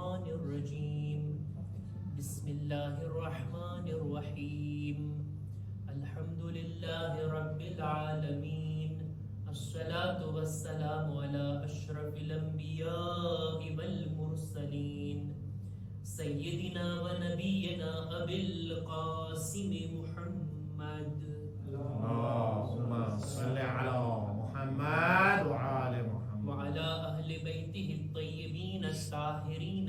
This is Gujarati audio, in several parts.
الشيطان الرجيم بسم الله الرحمن الرحيم. الحمد لله رب العالمين. الصلاة والسلام على أشرف الأنبياء والمرسلين. سيدنا ونبينا أبي القاسم محمد. اللهم صل على محمد وعلى محمد. وعلى أهل بيته الطيبين الطاهرين.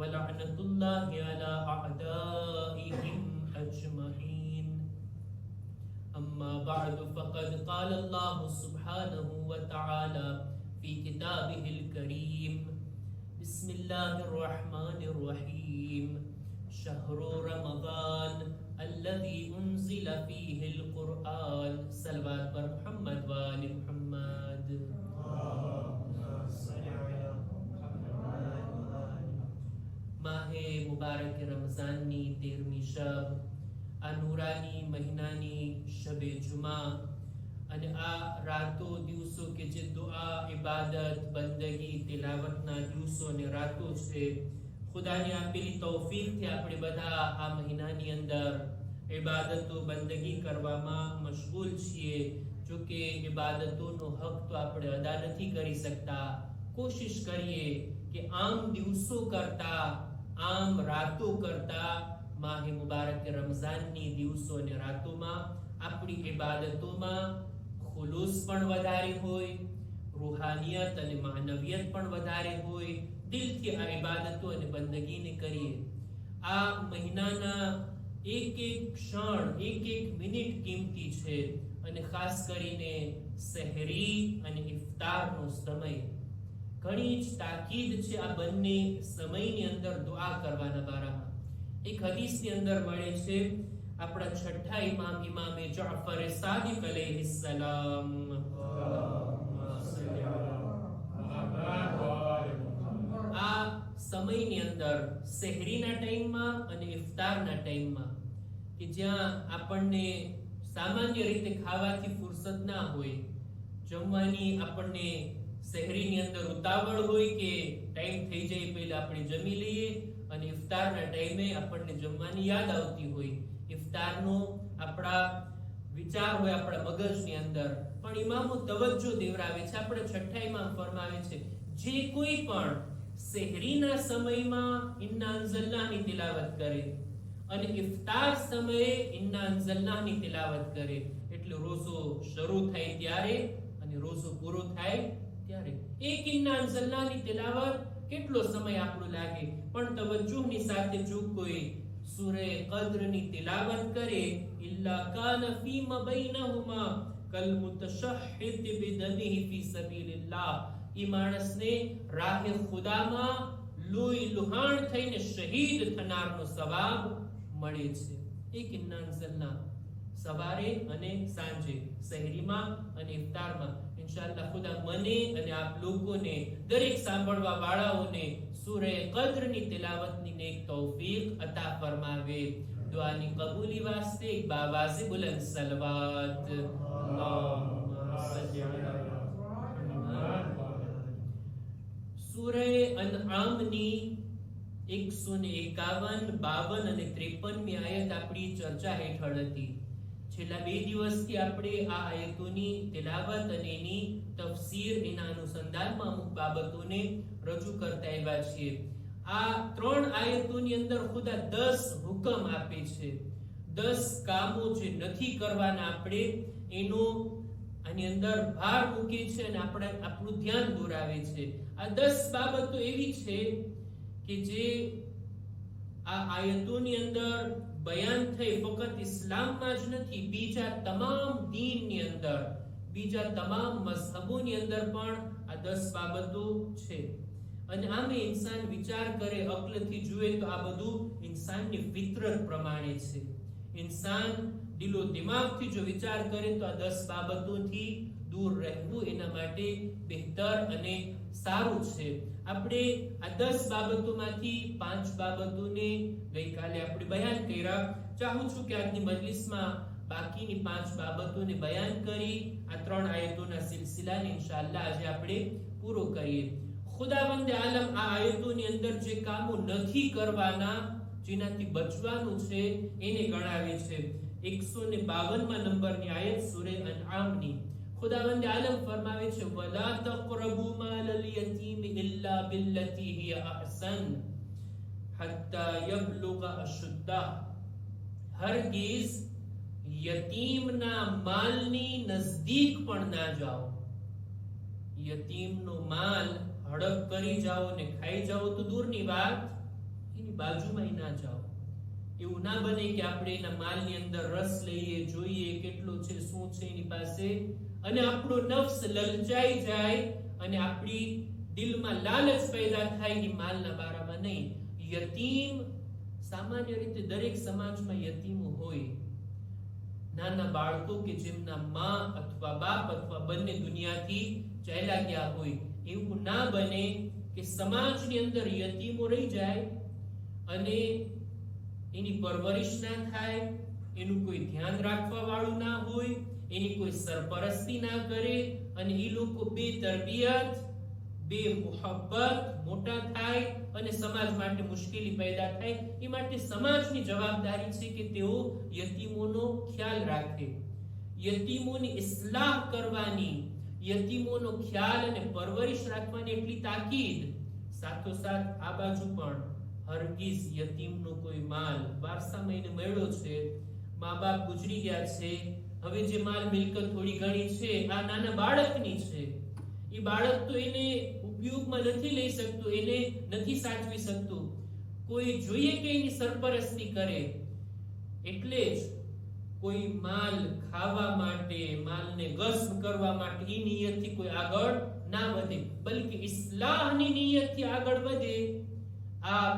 ولعنة الله على أعدائهم أجمعين أما بعد فقد قال الله سبحانه وتعالى في كتابه الكريم بسم الله الرحمن الرحيم شهر رمضان الذي أنزل فيه القرآن صلوات بر محمد وآل محمد મુબારક, રમઝાનની, તેરમી શબ, આ નૂરાની, મહિનાની શબે જુમા અને આ રાતો દિવસો કે જે દુઆ, ઇબાદત, બંદગી, તિલાવતના દિવસો અને રાતો છે, ખુદાની આપેલી તૌફીકથી આપણે બધા આ મહિનાની અંદર ઇબાદતો, બંદગી કરવામાં મશગુલ છીએ. જો કે ઇબાદતોનો હક તો આપણે અદા નથી કરી શકતા. કોશિશ કરીએ કે આમ દિવસો કરતા આમ રાતો કરતા માહે મુબારક રમઝાનની દિવસો અને રાતોમાં આપણી ઇબાદતોમાં ખુલુસ પણ વધારે હોય, રૂહાનિયત અને માનવિયત પણ વધારે હોય, દિલથી આ ઇબાદતો અને બંદગીને કરીએ. આ મહિનાના એક એક ક્ષણ, એક એક મિનિટ કિંમતી છે અને ખાસ કરીને શહેરી અને ઇફતારનો સમય. ઘણી જ તાકીદ છે આ બંને સમયની અંદર દુઆ કરવાના બારામાં. એક હદીસની અંદર મળે છે, આપણા છઠ્ઠા ઇમામ, ઇમામે જાફર સાદિક અલૈહિ સલામ. આ સમયની અંદર શહેરીના ટાઈમમાં અને ઇફતારના ટાઈમમાં કે જ્યાં આપણને સામાન્ય રીતે ખાવાથી ફુરસત ના હોય, જમવાની આપણને સહેરીની અંદર ઉતાવળ હોય કે ટાઈમ થઈ જાય પહેલા આપણે જમી લઈએ અને ઇફતારના ટાઈમે આપણને જમવાની યાદ આવતી હોય. ઇફતારનો આપણા વિચાર હોય આપણા મગજની અંદર. પણ ઇમામો તવજ્જો દેવરાવે છે, આપણે છઠ્ઠા ઇમામ ફરમાવે છે, જે કોઈ પણ શહેરીના સમયમાં ઇન્ના અંઝલ્લાની તિલાવત કરે અને ઇફતાર સમયે ઇન્ના અંઝલ્લાની તિલાવત કરે. એટલે રોઝો શરૂ થાય ત્યારે અને રોઝો પૂરો થાય ત્યારે એક ઇન્ના અંજલનાની તિલાવત કેટલો સમય આપણો લાગે? પણ તવજ્જુહની સાથે જો કોઈ સૂરે કદ્રની તિલાવત કરે, ઇલ્લા કાન ફી મબૈનહુમા કલ મુતશહહિદ બિદમિહી ફી સબીલિલ્લાહ. ઈ માણસને રાહે ખુદામાં લોહી લુહાણ થઈને શહીદ થનારનો સવાબ મળે છે. એક ઇન્નાન્સલના સવારે અને સાંજે શહેરીમાં અને ઇફતારમાં ઇન્શાઅલ્લાહ ખુદા મને અને આપ લોકોને દરેક સાંભળવા વાળાઓને સૂરે કદ્રની તિલાવતની નેક તૌફીક અતા ફરમાવે. દુઆની કબૂલી વાસ્તે બાવાઝે બુલંદ સલવાત. સૂરે અનઆમની એકસો ને એકાવન, બાવન અને ત્રેપનમી આયત આપણી ચર્ચા હેઠળ હતી. છેલ્લા બે દિવસથી આપણે આ આયતોની તિલાવત અને એની તફસીર એના અનુસંધાનમાં અમુક બાબતોને રજૂ કરતા આવ્યા છીએ. આ ત્રણ આયતોની અંદર ખુદા દસ હુકમ આપે છે. દસ કામો જે નથી કરવાના આપણે, એનો આની અંદર ભાર મૂકે છે અને આપણે આપણું ધ્યાન દોરાવે છે. આ દસ બાબતો એવી છે કે જે આ આયતોની અંદર બયાન થઈ ફક્ત ઇસ્લામમાં જ નથી, બીજા તમામ દીનની અંદર, બીજા તમામ મઝહબોની અંદર પણ આ દસ બાબતો છે. અને આમે ઇન્સાન વિચાર કરે, અકલથી જુએ તો આ બધું ઇન્સાનની ફિતરત પ્રમાણે છે. ઇન્સાન દિલો દિમાગથી જો વિચાર કરે તો આ દસ બાબતોથી દૂર રહેવું એના માટે બહેતર અને સારું છે. આપણે આ દસ બાબતોમાંથી પાંચ બાબતોને ગઈકાલે આપણે બયાન કર્યા. ચાહું છું કે આજની મજલિસમાં બાકીની પાંચ બાબતોને બયાન કરી આ ત્રણ આયતોના સિલસિલાને ઇન્શાલ્લાહ આજે આપણે પૂરો કરીએ. ખુદાવંદ આલમ, આ આયતોની અંદર જે કામો નથી કરવાના, જેનાથી બચવાનું છે, એને ગણાવે છે. 152 માં નંબરની આયત સૂરે અનઆમની. ખુદાવંદ આલમ ફરમાવે છે વલા તaqrabu માલલ યતીમ ઇલ્લા બિલ્લતી હિય અહસન હત્તા યબલુગ અશુદ્દા હરગીઝ યતીમના માલની નજદીક પણ ના જાઓ યતીમનો માલ હડપ કરી જાઓ ને ખાઈ જાઓ તો દૂરની વાત એની બાજુમાં ના જાઓ એવું ના બને કે આપણે એના માલની અંદર રસ લઈએ જોઈએ કેટલો છે શું છે એની પાસે અને આપણો નફ્સ લલચાઈ જાય અને આપણી દિલમાં લાલચ પેદા થાય એ માલના બારામાં નહીં. યતીમ, સામાન્ય રીતે દરેક સમાજમાં યતીમો હોય. નાના બાળકો કે જેમના માં અથવા બાપ અથવા બંને દુનિયાથી ચાલ્યા ગયા હોય, એવું ના બને કે સમાજની અંદર યતીમો રહી જાય અને એની પરવરિશ ના થાય, એનું કોઈ ધ્યાન રાખવા વાળું ના હોય એની કોઈ સરપરસ્તી ના કરે અને એ લોકો બે તરબિયત, બે મોહબ્બત મોટા થાય અને સમાજ માટે મુશ્કેલી પેદા થાય, એ માટે સમાજની જવાબદારી છે કે તેઓ યતીમોનો ખ્યાલ રાખે. યતીમોની ઇસ્લાહ કરવાની, યતીમોનો ખ્યાલ અને પરવરિશ રાખવાની એટલી તાકીદ. સાથોસાથ આ બાજુ પણ હરગીઝ યતીમનો કોઈ માલ વારસામાં એને મળ્યો છે. મા બાપ ગુજરી ગયા છે. હવે જે માલ મિલકત થોડી ઘણી છે, આ નાના બાળકની છે. એ બાળક તો એને ઉપયોગમાં નથી લઈ શકતું, એને નથી સાચવી શકતું. કોઈ જોઈએ કે એની સરપરસ્તી કરે, એટલે જ કોઈ માલ ખાવા માટે, માલને ગસ્મ કરવા માટે એ નિયતથી કોઈ આગળ ના વધે, બલકે ઇસ્લાહની નિયતથી આગળ વધે. આ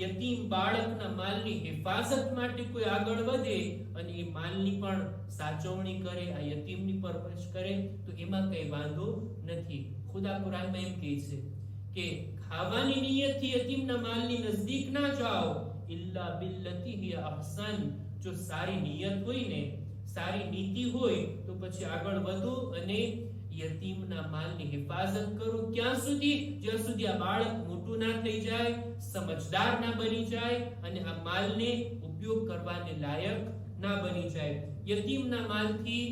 યતીમ બાળકના માલની હિફાજત માટે કોઈ આગળ વધે અને એ માલની પણ સાચવણી કરે, આ યતીમની પરવરિશ કરે, તો એમાં કઈ વાંધો નથી. ખુદા કુરાનમાં એમ કહે છે કે, ખાવાની નિયતથી યતીમના માલની નજદીક ના જાઓ. ઇલ્લા બિલ્લતી હિય અહસન. જો સારી નિયત હોય ને, સારી નીતિ હોય, તો પછી આગળ વધો અને યતીમના માલની હિફાજત કરો. ક્યાં સુધી? જ્યાં સુધી આ બાળક મોટું ના થઈ જાય, સમજદાર ના બની જાય અને આ માલને ઉપયોગ કરવાને લાયક ના બની જાય. યતીમના માલથી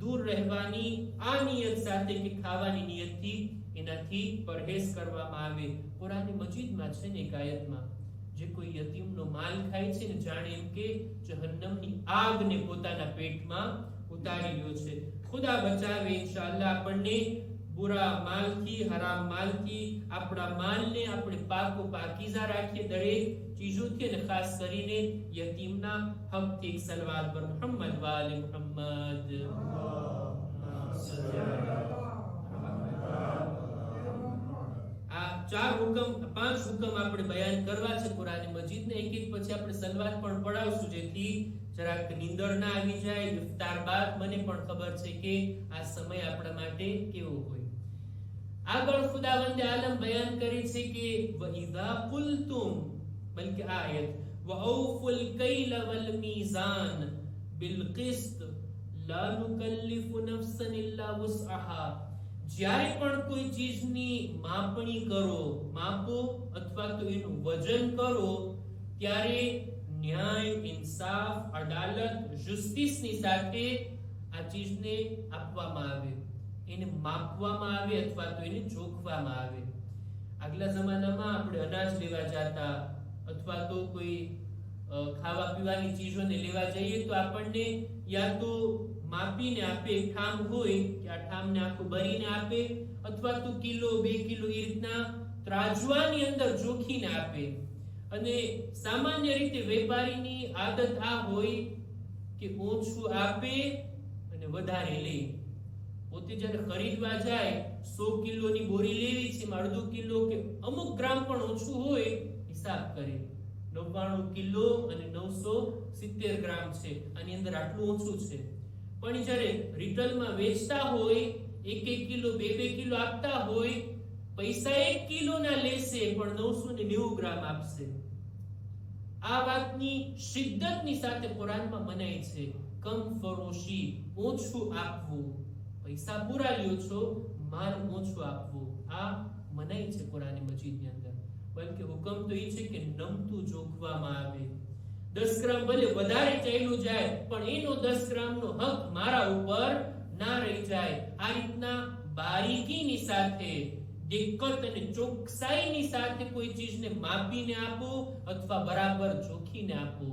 દૂર રહેવાની આ નિયત સાથે કે ખાવાની નિયતથી એનાથી પરહેઝ કરવામાં આવે. કુરાન મજીદમાં છે ને એક જે કોઈ યતીમનો માલ ખાય છે ને જાણે એમ કે જહન્નમની આગને પોતાના પેટમાં ઉતારી લ્યો છે. ખુદા બચાવે, ઇન્શાઅલ્લાહ આપણને બુરા માલથી હરામ માલથી આપણા માલને આપણે પાકો પાકીઝા રાખીએ દરેક ચીજોથી અને ખાસ કરીને યતીમના હકથી સલવાત પર મુહમ્મદ વાલે મુહમ્મદ. આ ચાર હુકમ, પાંચ હુકમ આપણે બયાન કરવા છે કુરાન મજીદને. એક એક પછી આપણે સલવાત પણ પડાવશું, જેથી જરાક નીંદર ના આવી જાય, ઇફતાર બાદ. મને પણ ખબર છે કે આ સમય આપણા માટે કેવો હોય. આગળ ખુદાવંદ આલમ બયાન કરી છે કે વઇધા કુલતુમ, બલકે આયત વઔફુલ કૈલ વલ મીઝાન બિલ કિસ્ત લા નુકલ્લિફુ નફસન ઇલ્લા વુસઅહા. જ્યારે પણ કોઈ ચીજની માપણી કરો, માપો અથવા તો એનું વજન કરો, ત્યારે ન્યાય, ઇન્સાફ અદાલત જસ્ટિસની સાથે આ ચીજને આપવામાં આવે. એને માપવામાં આવે અથવા તો એને જોખવામાં આવે. આગલા જમાનામાં આપણે અનાજ લેવા જતા અથવા તો કોઈ ખાવા પીવાની ચીજોને લેવા જઈએ તો આપણને યા તો માપીને આપે ઠામ હોય કે આ ઠામને આખું ભરીને આપે અથવા તો કિલો, બે કિલો એ રીતના ત્રાજવાની અંદર જોખીને આપે. અને સામાન્ય રીતે વેપારીની આદત આ હોય કે ઓછું આપે અને વધારે લે. પોતે જ્યારે ખરીદવા જાય, સો કિલોની બોરી લેવી છે, અડધો કિલો કે અમુક ગ્રામ પણ ઓછું હોય, હિસાબ કરે. નવ્વાણું કિલો અને નવસો સિત્તેર ગ્રામ છે, આની અંદર આટલું ઓછું છે. પણ જ્યારે રિટેલમાં વેચતા હોય, એક એક કિલો, બે બે કિલો આપતા હોય, પૈસા એક કિલો ના લેશે, પણ નવસો ને નેવું ગ્રામ આપશે. આ વાતની શિદ્દતની સાથે કુરાનમાં મનાય છે, કમ ફરોશી, ઓછું આપવું. પૈસા પૂરા લ્યો છો, માર ઓછું આપવો. આ મનાઈ છે કુરાન મજીદની અંદર. બલકે હુકમ તો એ છે કે નમતું જોખવામાં આવે. દસ ગ્રામ ભલે વધારે ચાલ્યું જાય, પણ એનો દસ ગ્રામનો હક મારા ઉપર ના રહી જાય. આ રીતના બારીકીની સાથે, દિક્કત અને ચોકસાઈની સાથે કોઈ ચીજને માપીને આપો અથવા બરાબર જોખીને આપો.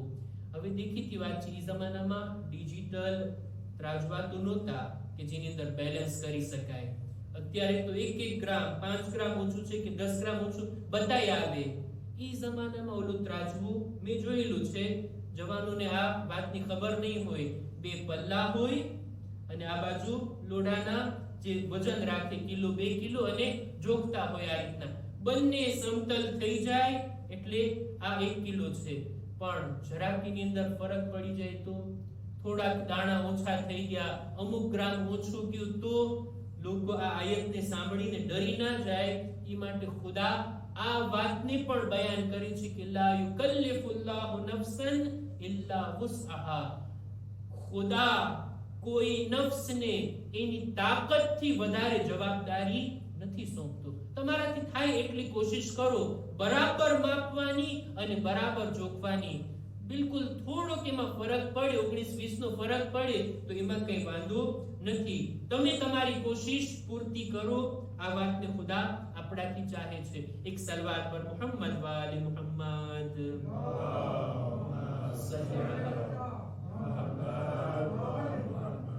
હવે દેખીતી વાત છે એ જમાનામાં ડિજિટલ ત્રાજવાતો નહોતા. કે જેની અંદર બેલેન્સ કરી શકાય. અત્યારે તો એક એક ગ્રામ, પાંચ ગ્રામ ઓછું છે કે દસ ગ્રામ ઓછું? બતાય આવે. એ જમાનામાં ઓલું ત્રાજવું મેં જોયેલું છે. જવાનોને આ વાતની ખબર નહીં હોય. બે પલ્લા હોય અને આ બાજુ લોઢાના જે વજન રાખે, કિલો, બે કિલો અને જોખતા હોય આ રીતના. બંને સમતલ થઈ જાય એટલે આ એક કિલો છે. પણ જરાકીની અંદર ફરક પડી જાય તો? થોડાક દાણા ઓછા થઈ ગયા, અમુક ગ્રામ ઓછું ગયું તો લોકો આ આયતને સાંભળીને ડરી ના જાય. એ માટે ખુદા આ વાતને પણ બયાન કરી છે કે લા યુકલ્લિફુલ્લાહુ નફસન ઇલ્લા વુસઆહા. ખુદા કોઈ નફ્સને એની તાકતથી વધારે જવાબદારી નથી સોંપતો. તમારાથી થાય એટલી કોશિશ કરો, બરાબર માપવાની અને બરાબર જોખવાની બિલકુલ થોડોક એમાં ફરક પડે ઓગણીસ વીસ નો ફરક પડે તો એમાં કઈ વાંધો નથી તમે તમારી કોશિશ પૂર્તિ કરો આ વાતને ખુદા આપણાથી ચાહે છે એક સલવાર પર મુહમ્મદ વાલે મુહમ્મદ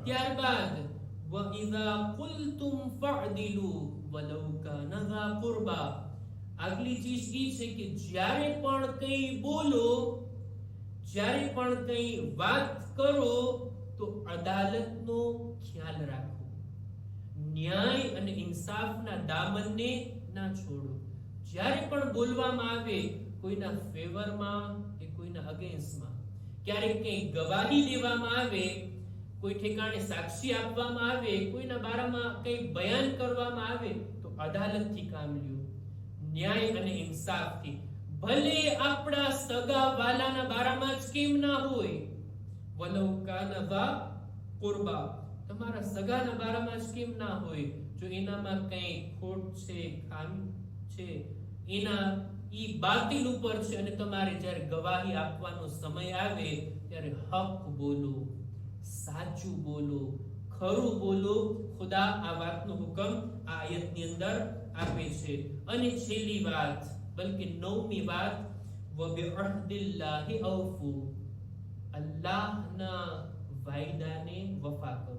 ત્યારબાદ وَإِذَا قُلْتُمْ فَعْدِلُوا وَلَوْ كَانَ ذَا قُرْبَى આગલી ચીજ ઈ છે કે જ્યારે પણ કંઈ બોલો જ્યારે પણ કંઈ વાત કરો, તો અદાલતનો ખ્યાલ રાખો. ન્યાય અને ઇન્સાફના દામનને ના છોડો. જ્યારે પણ બોલવામાં આવે, કોઈના ફેવરમાં કે કોઈના અગેન્સ્ટમાં ક્યારેક કંઈ ગવાહી લેવામાં આવે, કોઈ ઠેકાણે સાક્ષી આપવામાં આવે, કોઈના બારામાં કંઈ બયાન કરવામાં આવે, તો અદાલતથી કામ લ્યો. ન્યાય અને ઇન્સાફથી. ભલે આપણા સગા વાલાના બારામાં જ કેમ ના હોય વલૌ કાનવા કુરબા. તમારા સગાના બારામાં સ્કીમ કેમ ના હોય, જો એનામાં કંઈ ખોટ છે ખામી છે, એના ઈ બાતિલ ઉપર છે અને તમારે જ્યારે ગવાહી આપવાનો સમય આવે, ત્યારે હક બોલો, સાચું બોલો, ખરું બોલો, ખુદા આ વાતનો હુકમ આ આયતની અંદર આપે છે. અને છેલ્લી વાત, બલકે નવમી વાત વબિઅહદિલ્લાહિ અવફુ અલ્લાહના વાયદાને વફા કરો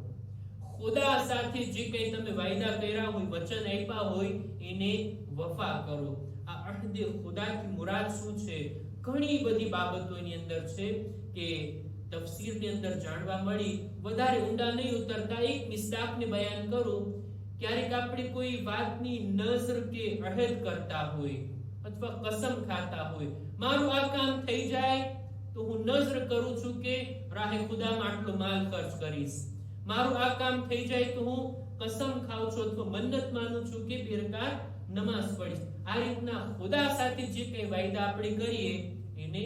ખુદા સાથે જે કંઈ તમે વાયદા કર્યા હોય વચન આપ્યા હોય એને વફા કરો આ અહદે ખુદાથી મુરાદ શું છે ઘણી બધી બાબતોની અંદર છે કે તફસીરની અંદર જાણવા મળી વધારે ઊંડા નહીં ઉતરતા એક મિસ્ટાકને બયાન કરું ક્યારેક આપણે કોઈ વાતની નઝર કે અહેદ કરતા હોય અથવા કસમ ખાતા હોય મારું આ કામ થઈ જાય તો હું નજર કરું છું કે રાહે ખુદામાં આટલો માલ ખર્ચ કરીશ. મારું આ કામ થઈ જાય તો હું કસમ ખાઉં છું અથવા મન્નત માનું છું કે બે નમાઝ પડીશ આ રીતના ખુદા સાથે જે કઈ વાયદા આપણે કરીએ, એને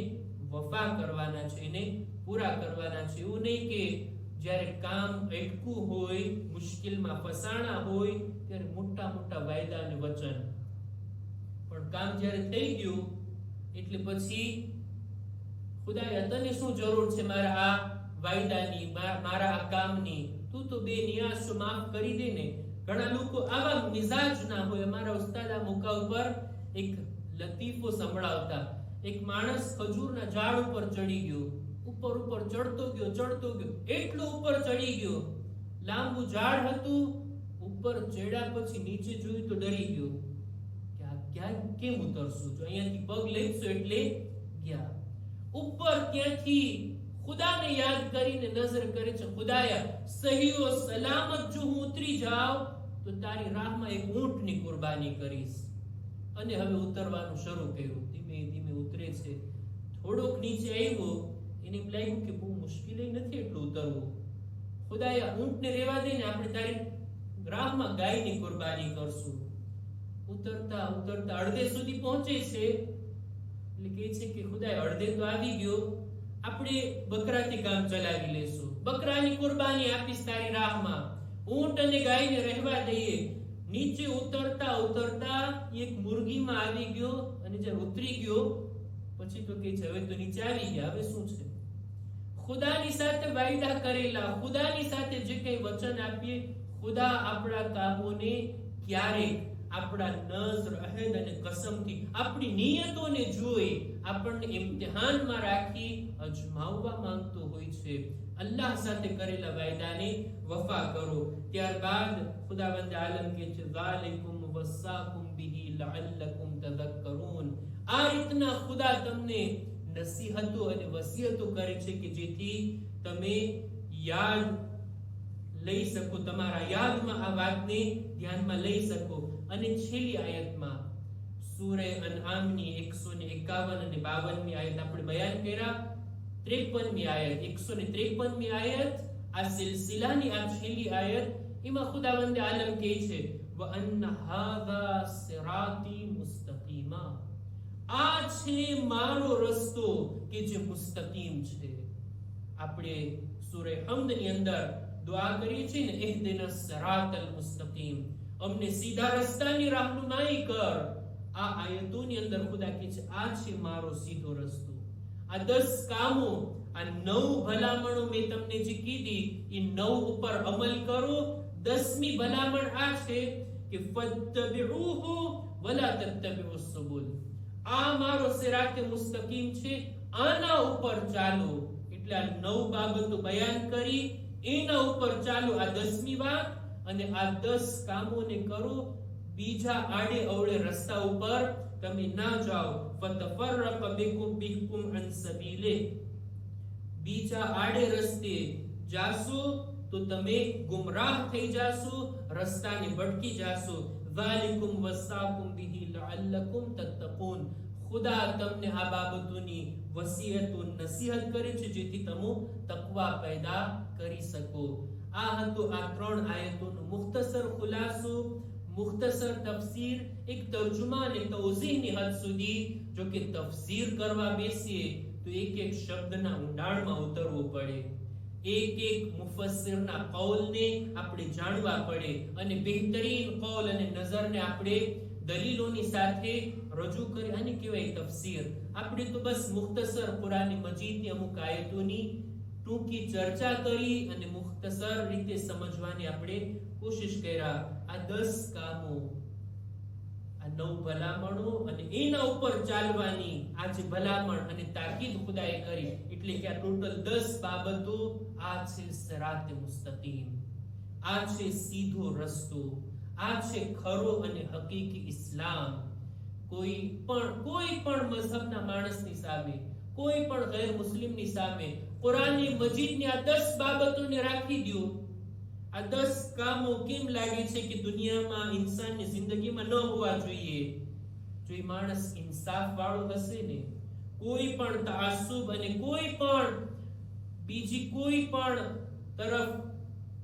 વફા કરવાના છે, એને પૂરા કરવાના છે. એવું નહીં કે જ્યારે કામ અટકું હોય, મુશ્કેલમાં ફસાણા હોય, ત્યારે મોટા મોટા વાયદા અને વચન. પણ કામ જ્યારે થઈ ગયું એટલે પછી ખુદાએ તને શું જરૂર છે મારા આ વાયદાની મારા આ કામની? તું તો બે નિયાસો માફ કરી દે ને. ઘણા લોકો આવા મિજાજ ના હોય. અમારા ઉસ્તાદ આ મુકા ઉપર એક લતીફો સંભળાવતા. એક માણસ ખજૂરના ઝાડ ઉપર ચડી ગયો. ઉપર ઉપર ચડતો ગયો ચડતો ગયો. એટલો ઉપર ચડી ગયો. લાંબુ ઝાડ હતું. ઉપર ચડ્યા પછી નીચે જોયું તો ડરી ગયો. ક્યાં કેમ ઉતરશું? જો અહીંયાથી પગ લેશું એટલે ગયા. ઉપર ત્યાંથી ખુદાને યાદ કરીને નજર કરે છે ખુદાયા સહીઓ સલામત, જો હું ઉતરી જાઉં, તો તારી રાહમાં એક ઊંટની કુરબાની કરીશ. અને હવે ઉતરવાનું શરૂ કર્યું. ધીમે ધીમે ઉતરે છે. થોડોક નીચે આવ્યો. એને એમ લાગ્યું કે બહુ મુશ્કેલ નથી એટલું ઉતરવું. ખુદાયા ઊંટને રહેવા દે ને આપણે તારી રાહમાં ગાયની કુરબાની કરશું. ઉતરતા ઉતરતા અડધે સુધી પહોંચે છે. એટલે કહે છે કે ખુદાય અડધે તો આવી ગયો. આપણે બકરાથી કામ ચલાવી લેશું. બકરાની કુરબાની આપીશ તારી રાહમાં. ઊંટ અને ગાયને રહેવા દઈએ. નીચે ઉતરતા ઉતરતા એક મુર્ગીમાં આવી ગયો અને જ્યારે ઉતરી ગયો, પછી તો કે છે, હવે તો નીચે આવી ગયા. હવે શું છે? ખુદાની સાથે વાયદા કરેલા, ખુદાની સાથે જે કંઈ વચન આપીએ, ખુદા આપણા કામોને ક્યારેક આપણા નઝર અહેદ અને કસમથી આપણી નિયતોને જોઈ આપણને ઇમ્તિહાનમાં રાખી અજમાવવા માંગતો હોય છે. અલ્લાહ સાથે કરેલા વાયદાની વફા કરો. ત્યારબાદ ખુદાવંદ આલમ કે છે, ઝાલિકુમ વસાકુમ બિહી લઅલ્લકુમ તઝક્કરુન. આ રીતના ખુદા તમને નસીહતો અને વસિયતો કરે છે કે જેથી તમે યાદ લઈ શકો, તમારા યાદમાં આ વાતને ધ્યાનમાં લઈ શકો. અને છેલ્લી આયતમાં સૂરે અનઆમની 151 અને 52 મી આયત આપણે બયાન કર્યા. 53 મી આયત 153 મી આયત. આ સિલસિલાની આ છેલ્લી આયત, એમાં ખુદાવંદ આલમ કહે છે, વ અન હાદા સિરાતી મુસ્તકીમા. આ છે મારો રસ્તો કે જે મુસ્તકીમ છે. આપણે સૂરે હમ્દની અંદર દુઆ કરીએ છીએ ને એહદિનસ સિરાતલ મુસ્તકીમ. અમને સીધા રસ્તાની રાહનુમાઈ કર. આ આયતોની અંદર ખુદા કહે છે, આ છે મારો સીધો રસ્તો. આ દસ કામો, આ નવ ભલામણો મેં તમને જે કીધી, એ નવ ઉપર અમલ કરો. દસમી ભલામણ આ છે કે ફત્તબિઉહુ વલા તત્તબિઉસ સુબુલ. આ મારો સિરાતે મુસ્તકીમ છે, આના ઉપર ચાલો. એટલે આ નવ બાબતો બયાન કરી, એના ઉપર ચાલો આ દસમી વાત. અને આ દસ કામોને કરો, બીજા આડે અવળે રસ્તા ઉપર તમે ના જાઓ. ફતફરક બિકુમ બિકુમ અન સબીલે. બીજા આડે રસ્તે જાશો તો તમે ગુમરાહ થઈ જાશો, રસ્તાને ભટકી જાશો. ذالکુમ વસાકુમ બિહી લઅલ્લકુમ તત્તકુન. ખુદા તમને આ બાબતોની વસીયત નસીહત કરે છે, જેથી તમે તકવા પેદા કરી શકો. આ હતું આ ત્રણ આયતોનો મુખ્તસર ખુલાસો, મુખ્તસર તફસીર, એક તર્જુમા અને તૌઝીહની હદ સુધી. જો કે તફસીર કરવા બેસીએ તો એક એક શબ્દના ઊંડાણમાં ઉતરવું પડે. એક એક મુફસ્સિરના કૌલને આપણે જાણવા પડે અને બહેતરીન કૌલ અને નઝરને આપણે દલીલોની સાથે રજૂ કરી. અને કહેવાય તફસીર. આપણે તો બસ મુખ્તસર કુરાની મજીદની અમુક આયતોની ટૂંકી ચર્ચા કરી અને મુખ્તસર રીતે સમજવાની આપણે કોશિશ કર્યા. આ 10 કામો, આ નવ ભલામણો અને એના ઉપર ચાલવાની આ જે ભલામણ અને તાકીદ ખુદાએ કરી, એટલે કે આ ટોટલ 10 બાબતો આ છે સિરાતે મુસ્તકીમ. આ છે સીધો રસ્તો. આ છે ખરો અને હકીકી ઇસ્લામ. કોઈ પણ કોઈ પણ મઝહબના માણસની સામે, કોઈ પણ ગેર મુસ્લિમની સામે કુરાનની મજીદની આ દસ બાબતોને રાખી દો આ દસ કામો કેમ લાગે છે કે દુનિયામાં ઇન્સાનની જિંદગીમાં ન હોવા જોઈએ? જો એ માણસ ઇન્સાફ વાળો હશે ને, કોઈ પણ તાસુબ અને કોઈ પણ બીજી કોઈ પણ તરફ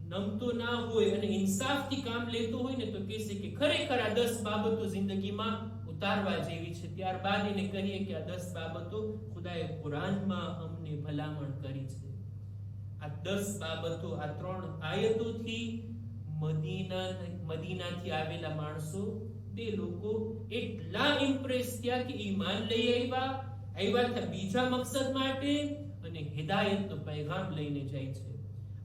નમતો ના હોય અને ઇન્સાફથી કામ લેતો હોય ને, તો કહેશે કે ખરેખર આ દસ બાબતો જિંદગીમાં ઉતારવા જેવી છે. ત્યારબાદ એને કહીએ કે આ દસ બાબતો ખુદાએ કુરાનમાં અમને ભલામણ કરી છે. આ દસ બાબતો, આ ત્રણ આયતોથી મદીના, મદીનાથી આવેલા માણસો બે લોકો એટલા ઇમ્પ્રેસ થયા કે ઈમાન લઈ આવ્યા. આવ્યા હતા બીજા મકસદ માટે અને હિદાયતનો પૈગામ લઈને જાય છે.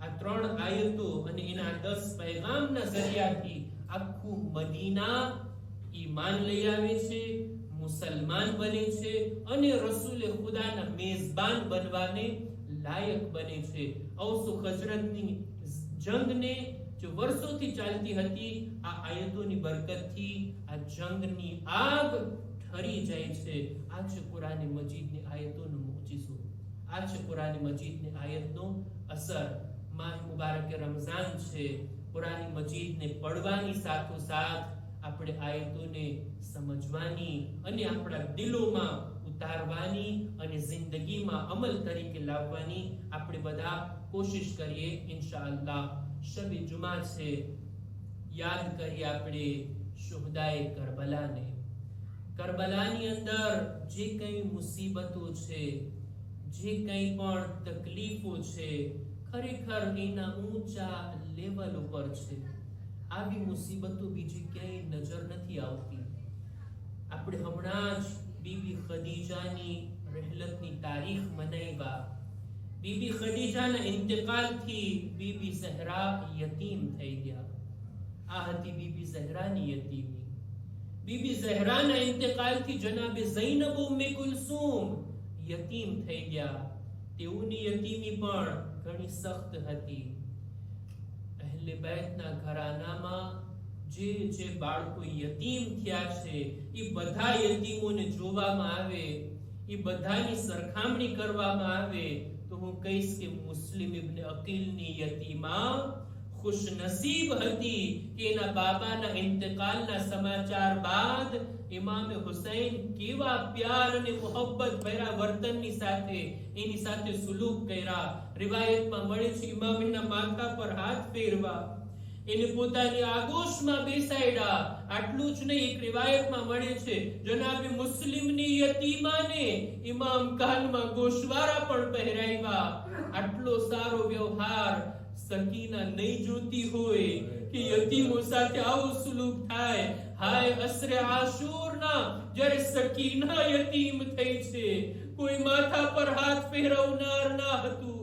આ ત્રણ આયતો અને એના દસ પૈગામના જરિયાથી આખું મદીના ઈમાન લઈ આવે છે. મુસલમાન બને છે અને રસૂલે ખુદાના મેઝબાન બનવાને લાયક બને છે. ઔસુ હઝરતની જંગને જે વર્ષોથી ચાલતી હતી, આ આયતોની બરકતથી આ જંગની આગ ઠરી જાય છે. આ છે કુરાન મજીદની આયતોનો મુજીઝો. આ છે કુરાન મજીદની આયતનો અસર. માહ મુબારક રમઝાન છે. કુરાન મજીદને પડવાની સાથોસાથ આપણે આયતોને સમજવાની અને આપણા દિલોમાં ઉતારવાની અને જિંદગીમાં અમલ તરીકે લાવવાની આપણે બધા કોશિશ કરીએ ઇન્શાઅલ્લાહ. શબે જુમા છે. યાદ કરીએ આપણે શુહદાએ કરબલાને. કરબલાની અંદર જે કંઈ મુસીબતો છે, જે કંઈ પણ તકલીફો છે, ખરેખર એના ઊંચા લેવલ ઉપર છે. આવી મુસીબતો બીજી ક્યાંય નજર નથી આવતી. આપણે હમણાં જ બીબી ખદીજાની રહેલતની તારીખ મનાવ્યા બીબી ખદીજાના ઇંતકાલથી બીબી ઝહરા યતીમ થઈ ગયા આ હતી બીબી ઝહરાની યતીમી બીબી ઝહરાના ઇંતકાલથી જનાબે ઝૈનબ ઉમ્મે કુલસુમ યતીમ થઈ ગયા તેઓની યતીમી પણ ઘણી સખ્ત હતી અહેલે બેતના ઘરાનામાં જે જે બાળકો યતીમ થયા છે, એ બધા યતીમોને જોવામાં આવે, એ બધાની સરખામણી કરવામાં આવે, તો હું કહીશ કે મુસ્લિમ ઇબ્ન અકીલની યતીમા ખુશનસીબ હતી કે એના બાબાના ઇન્તકાલના સમાચાર બાદ ઇમામે હુસૈન કેવા પ્યાર અને મોહબ્બત ભર્યા વર્તનની સાથે એની સાથે સુલૂક કર્યા. રિવાયતમાં મળે છે ઇમામના માથા પર હાથ ફેરવા. એને પોતાની આગોશમાં બેસાડ્યા. આટલું જ નહીં, એક રિવાયતમાં મળે છે. જનાબે મુસ્લિમની યતીમાને ઇમામ કાનમાં ગોશવારા પણ પહેરાવ્યા. આટલો સારો વ્યવહાર સકીના નહીં જોતી હોય કે યતીમો સાથે આવો સુલુક થાય. હાય, અસરે આશુરના, જ્યારે સકીના યતીમ થઈ છે. કોઈ માથા પર હાથ ફેરવનાર ના હતું.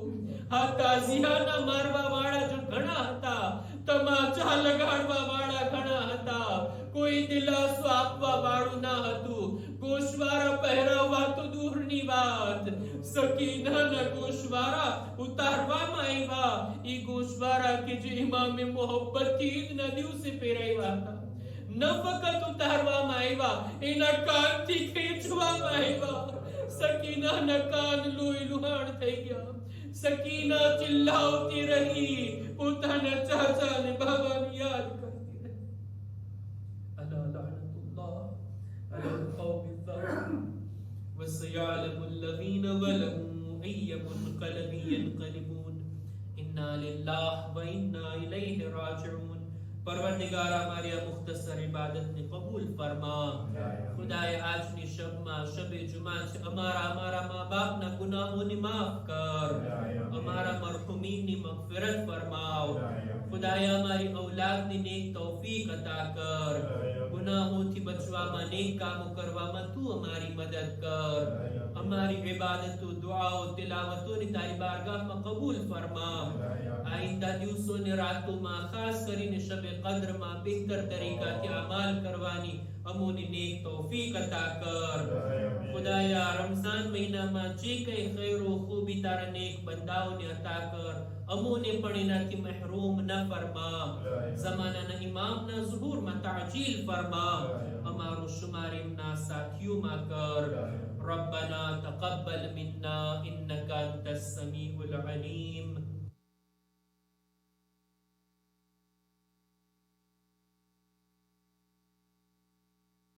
હા, તાઝિયાના મારવા વાળા જો ઘણા હતા. તમાચા લગાડવા વાળા ઘણા હતા. કોઈ દિલાસો આપવા વાળું ના હતું. ગોશવારા પહેરાવવા તો દૂરની વાત. સકીનાના ગોશવારા ઉતારવામાં આવ્યા. ઈ ગોશવારા કે જે ઇમામે મોહબ્બતથી ઈદના દિવસે પહેરાવ્યા હતા. ન ફકત ઉતારવામાં આવ્યા. એના કાનથી ખેંચવામાં આવ્યા. સકીનાના કાન લોહી લુહાણ થઈ ગયા. सकीना चिल्ला उठी रही उठाना चाचा ने बाबा ने याद करती ألا لعنت लानतुल्लाह अला القوم الظالم وسيعلم الذين ظلموا أي منقلب ينقلبون إنا لله وإنا إليه راجعون. પરવરદિગાર અમારી આ મુખ્તસર ઇબાદતને કબૂલ ફરમા ખુદાએ આજની શબમાં શબે જુમા છે અમારા અમારા મા બાપના ગુનાહોને માફ કર અમારા મરહુમીનની મગફિરત ફરમાવ ખુદાએ અમારી ઔલાદની નેક તૌફીક અતા કર ગુનાહોથી બચવામાં નેક કામો કરવામાં તું અમારી મદદ કર અમારી ઇબાદતો દુઆઓ તિલાવતોની તારી બારગાહમાં કબૂલ ફરમા આઈંદા દિવસો ને રાતોમાં ખાસ કરીને શબે કદ્રમાં બહેતર તરીકાથી અમાલ કરવાની અમોની નેક તૌફીક અતા કર ખુદાયા રમઝાન મહિનામાં જે કઈ ખૈરો ખૂબી તારા નેક બંદાઓને અતા કર અમોને પણ એનાથી મહેરૂમ ન ફરમા જમાનાના ઇમામના ઝુહુરમાં તાજીલ ફરમા અમારું શુમાર એમના સાથીઓમાં કર ربنا تقبل منا إنك أنت السميع العليم